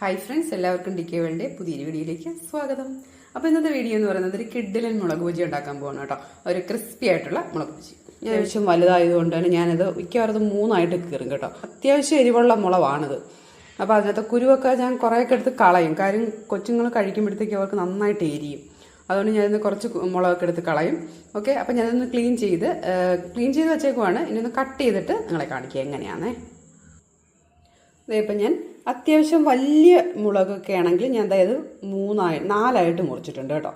Hi friends എല്ലാവർക്കും D K വേൾഡിന്റെ പുതിയൊരു വീഡിയോയിലേക്ക് സ്വാഗതം. അപ്പോൾ ഇന്നത്തെ വീഡിയോ എന്ന് പറയുന്നത് ഒരു കിഡിലൻ മുളക് ഭൂജി ഉണ്ടാക്കാൻ പോകണം കേട്ടോ. ഒരു ക്രിസ്പി ആയിട്ടുള്ള മുളക് ഭൂജി ഞാൻ ആവശ്യം തന്നെ ഞാനത് മിക്കവാറും മൂന്നായിട്ട് കീറും കേട്ടോ. അത്യാവശ്യം എരിവുള്ള മുളവാണിത്. അപ്പോൾ അതിനകത്ത് കുരുവൊക്കെ ഞാൻ കുറേയൊക്കെ എടുത്ത് കളയും. കാര്യം കൊച്ചുങ്ങൾ കഴിക്കുമ്പോഴത്തേക്ക് അവർക്ക് നന്നായിട്ട് എരിയും. അതുകൊണ്ട് ഞാനിന്ന് കുറച്ച് മുളകൊക്കെ എടുത്ത് കളയും. ഓക്കെ അപ്പോൾ ഞാനൊന്ന് ക്ലീൻ ചെയ്ത് ക്ലീൻ ചെയ്ത് വെച്ചേക്കുവാണ്. ഇനി ഒന്ന് കട്ട് ചെയ്തിട്ട് നിങ്ങളെ കാണിക്കുക എങ്ങനെയാണേ ദേ ഇപ്പം ഞാൻ അത്യാവശ്യം വലിയ മുളകൊക്കെ ആണെങ്കിൽ ഞാൻ അതായത് മൂന്നായി നാലായിട്ട് മുറിച്ചിട്ടുണ്ട് കേട്ടോ.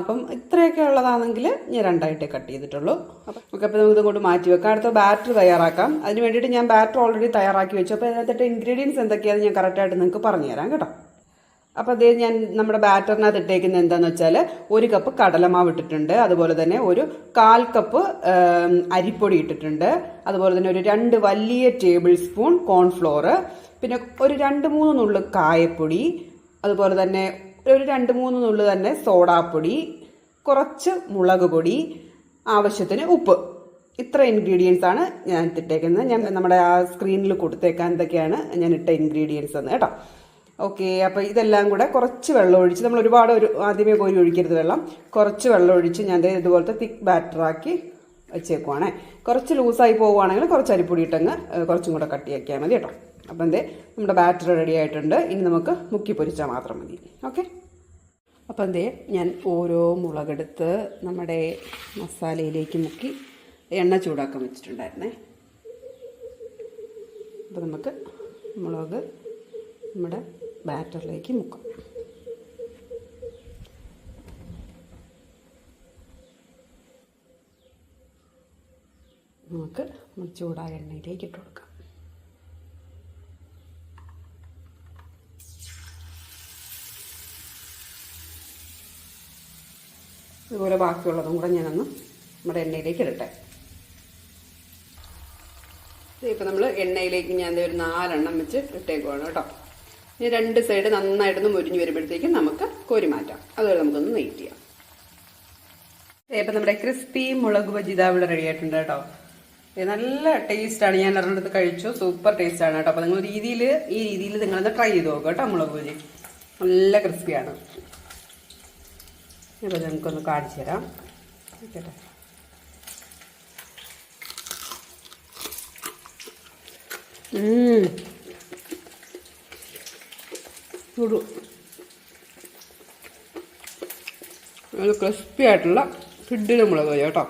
അപ്പം ഇത്രയൊക്കെ ഉള്ളതാണെങ്കിൽ ഞാൻ രണ്ടായിട്ടേ കട്ട് ചെയ്തിട്ടുള്ളൂ. അപ്പം ഓക്കെ അപ്പോൾ നമുക്ക് ഇതുകൊണ്ട് മാറ്റി വെക്കാം. അടുത്ത ബാറ്റർ തയ്യാറാക്കാം. അതിന് വേണ്ടിയിട്ട് ഞാൻ ബാറ്റർ ഓൾറെഡി തയ്യാറാക്കി വെച്ചു. അപ്പോൾ അതിനകത്തിട്ട് ഇൻഗ്രീഡിയൻസ് എന്തൊക്കെയാണെന്ന് ഞാൻ കറക്റ്റായിട്ട് നിങ്ങൾക്ക് പറഞ്ഞു തരാം കേട്ടോ. അപ്പോൾ അതേ ഞാൻ നമ്മുടെ ബാറ്ററിനകത്ത് ഇട്ടേക്കുന്നത് എന്താണെന്ന് വെച്ചാൽ ഒരു കപ്പ് കടലമാവ് ഇട്ടിട്ടുണ്ട്. അതുപോലെ തന്നെ ഒരു കാൽ കപ്പ് അരിപ്പൊടി ഇട്ടിട്ടുണ്ട്. അതുപോലെ തന്നെ ഒരു രണ്ട് വലിയ ടേബിൾ സ്പൂൺ കോൺഫ്ലോർ പിന്നെ ഒരു രണ്ട് മൂന്ന് നുള്ളു കായപ്പൊടി അതുപോലെ തന്നെ ഒരു രണ്ട് മൂന്ന് നുള്ളു തന്നെ സോഡാപ്പൊടി കുറച്ച് മുളക് പൊടി ആവശ്യത്തിന് ഉപ്പ്. ഇത്ര ഇൻഗ്രീഡിയൻസ് ആണ് ഞാൻ ഇട്ടിട്ടേക്കുന്നത്. ഞാൻ നമ്മുടെ ആ സ്ക്രീനിൽ കൊടുത്തേക്കാൻ എന്തൊക്കെയാണ് ഞാൻ ഇട്ട ഇൻഗ്രീഡിയൻസ് എന്ന് കേട്ടോ. ഓക്കെ അപ്പോൾ ഇതെല്ലാം കൂടെ കുറച്ച് വെള്ളം ഒഴിച്ച് നമ്മൾ ഒരുപാട് ഒരു ആദ്യമേ കോരി ഒഴിക്കരുത് വെള്ളം. കുറച്ച് വെള്ളം ഒഴിച്ച് ഞാൻ ഇതുപോലത്തെ തിക്ക് ബാറ്ററാക്കി വെച്ചേക്കുവാണേ. കുറച്ച് ലൂസായി പോവുകയാണെങ്കിൽ കുറച്ച് അരിപ്പൊടി ഇട്ടങ്ങ് കുറച്ചും കൂടെ കട്ടിയാക്കിയാൽ മതി കേട്ടോ. അപ്പം എന്തേ നമ്മുടെ ബാറ്റർ റെഡി ആയിട്ടുണ്ട്. ഇനി നമുക്ക് മുക്കി പൊരിച്ചാൽ മാത്രം മതി. ഓക്കെ? അപ്പം എന്തേ ഞാൻ ഓരോ മുളകെടുത്ത് നമ്മുടെ മസാലയിലേക്ക് മുക്കി എണ്ണ ചൂടാക്കാൻ വെച്ചിട്ടുണ്ടായിരുന്നേ. അപ്പോൾ നമുക്ക് മുളക് നമ്മുടെ ബാറ്ററിലേക്ക് മുക്കാം. നമുക്ക് ചൂടായ എണ്ണയിലേക്ക് ഇട്ട് കൊടുക്കാം. ഇതുപോലെ ബാക്കിയുള്ളതും കൂടെ ഞാനൊന്ന് നമ്മുടെ എണ്ണയിലേക്ക് ഇടട്ടെ. ഇപ്പം നമ്മൾ എണ്ണയിലേക്ക് ഞാൻ ഒരു നാലെണ്ണം വെച്ച് ഇട്ടേക്കുവാണ് കേട്ടോ. ഇനി രണ്ട് സൈഡ് നന്നായിട്ടൊന്ന് മുരിഞ്ഞ് വരുമ്പോഴത്തേക്കും നമുക്ക് കോരി മാറ്റാം. അതുപോലെ നമുക്കൊന്ന് നെയ്റ്റ് ചെയ്യാം. ഇപ്പം നമ്മുടെ ക്രിസ്പി മുളക് ഇതാ ഇവിടെ റെഡി ആയിട്ടുണ്ട് കേട്ടോ. നല്ല ടേസ്റ്റാണ് ഞാൻ ഒരെണ്ണത്ത് കഴിച്ചു. സൂപ്പർ ടേസ്റ്റ് ആണ് കേട്ടോ. അപ്പോൾ നിങ്ങൾ രീതിയിൽ ഈ രീതിയിൽ നിങ്ങളൊന്ന് ട്രൈ ചെയ്ത് നോക്കുക കേട്ടോ മുളക് ബജി നല്ല ക്രിസ്പിയാണ്. അപ്പോൾ നമുക്കൊന്ന് കാണിച്ചു തരാം. കേട്ടോ. ചൂടു. നല്ല ക്രിസ്പി ആയിട്ടുള്ള ഫിഡിന് മുളക് പോയി കേട്ടോ.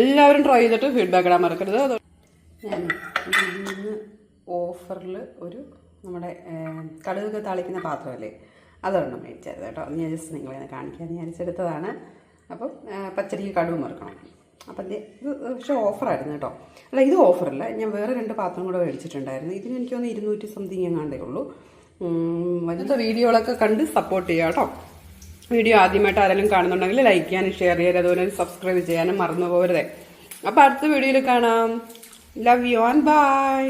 എല്ലാവരും ട്രൈ ചെയ്തിട്ട് ഫീഡ്ബാക്ക് ഇടാൻ മറക്കരുത്. ഞാൻ ഓഫറിൽ ഒരു നമ്മുടെ കടുകൊക്കെ താളിക്കുന്ന പാത്രമല്ലേ അതൊരെണ്ണം മേടിച്ചായിരുന്നു കേട്ടോ. ഞാൻ ജസ്റ്റ് നിങ്ങളെ കാണിക്കാൻ വിചാരിച്ചെടുത്തതാണ്. അപ്പം പച്ചടിക്ക് കടുവ് മറക്കണം അപ്പം ഇത് പക്ഷേ ഓഫറായിരുന്നു കേട്ടോ. അല്ല ഇത് ഓഫറല്ല. ഞാൻ വേറെ രണ്ട് പാത്രം കൂടെ മേടിച്ചിട്ടുണ്ടായിരുന്നു. ഇതിന് എനിക്ക് ഒന്ന് ഇരുന്നൂറ്റി സംതിങ് എങ്ങാണ്ടേ ഉള്ളൂ. വലിയ വീഡിയോകളൊക്കെ കണ്ട് സപ്പോർട്ട് ചെയ്യാം കേട്ടോ. വീഡിയോ ആദ്യമായിട്ട് ആരെങ്കിലും കാണുന്നുണ്ടെങ്കിൽ ലൈക്ക് ചെയ്യാനും ഷെയർ ചെയ്യാനും അതുപോലെ സബ്സ്ക്രൈബ് ചെയ്യാനും മറന്നു പോകരുതേ. അപ്പോൾ അടുത്ത വീഡിയോയിൽ കാണാം. Love you and by